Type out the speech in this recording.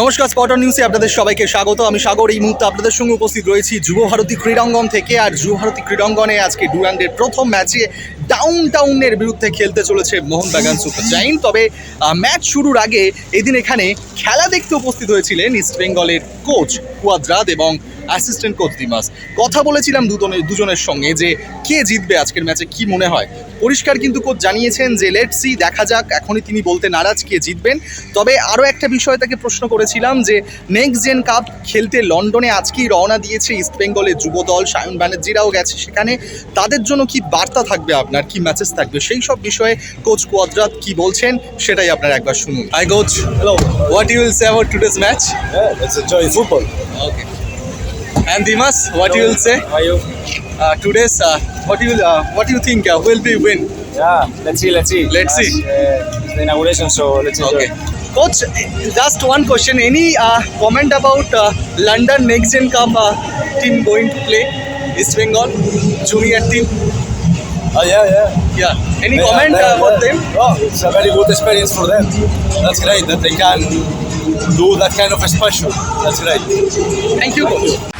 নমস্কার স্পটার নিউজে আপনাদের সবাইকে স্বাগত। আমি সাগর, এই মুহূর্তে আপনাদের সঙ্গে উপস্থিত রয়েছি যুব ভারতী ক্রীড়াঙ্গন থেকে, আর যুব ভারতী ক্রীড়াঙ্গনে আজকে ডুরান্ডের প্রথম ম্যাচে ডাউন টাউনের বিরুদ্ধে খেলতে চলেছে মোহনবাগান সুপার জাইন তবে ম্যাচ শুরুর আগে এদিন এখানে খেলা দেখতে উপস্থিত হয়েছিলেন ইস্ট বেঙ্গলের কোচ কুয়াদ্রাদ এবং অ্যাসিস্ট্যান্ট কোচ দিমাস কথা বলেছিলাম দুজনের দুজনের সঙ্গে যে কে জিতবে আজকের ম্যাচে, কি মনে হয়? পরিষ্কার কিন্তু কোচ জানিয়েছেন যে লেটসি দেখা যাক এখনই তিনি বলতে নারাজ কে জিতবেন। তবে আরও একটা বিষয় তাকে প্রশ্ন করেছিলাম যে নেক্সট জেন কাপ খেলতে লন্ডনে আজকেই রওনা দিয়েছে ইস্ট বেঙ্গলের যুব দল সায়ন ব্যানার্জিরাও গেছে সেখানে। তাদের জন্য কি বার্তা থাকবে আপনার? কি ম্যাচেস থাকবে? সেই সব বিষয়ে কোচ কোয়াদ্রাত কি বলছেন? সেটাই আপনার একবার শুনুন। I coach hello what you will say about today's match Yeah, let's enjoy football. Okay And Dimas, what you will say? You? Uh, today's, uh, what you will, uh, what you think uh, will be win? Yeah, let's see, let's see. Let's see. Uh, the inauguration, so let's enjoy. Okay. Coach, just one question. Any uh, comment about uh, London Next Gen Cup uh, team going to play? East Bengal junior team. Oh, yeah, yeah. Yeah. Any Yeah, comment uh, about yeah. them? Oh, it's a very good experience for them. That's great that they can do that kind of a special. That's great. Thank you, coach.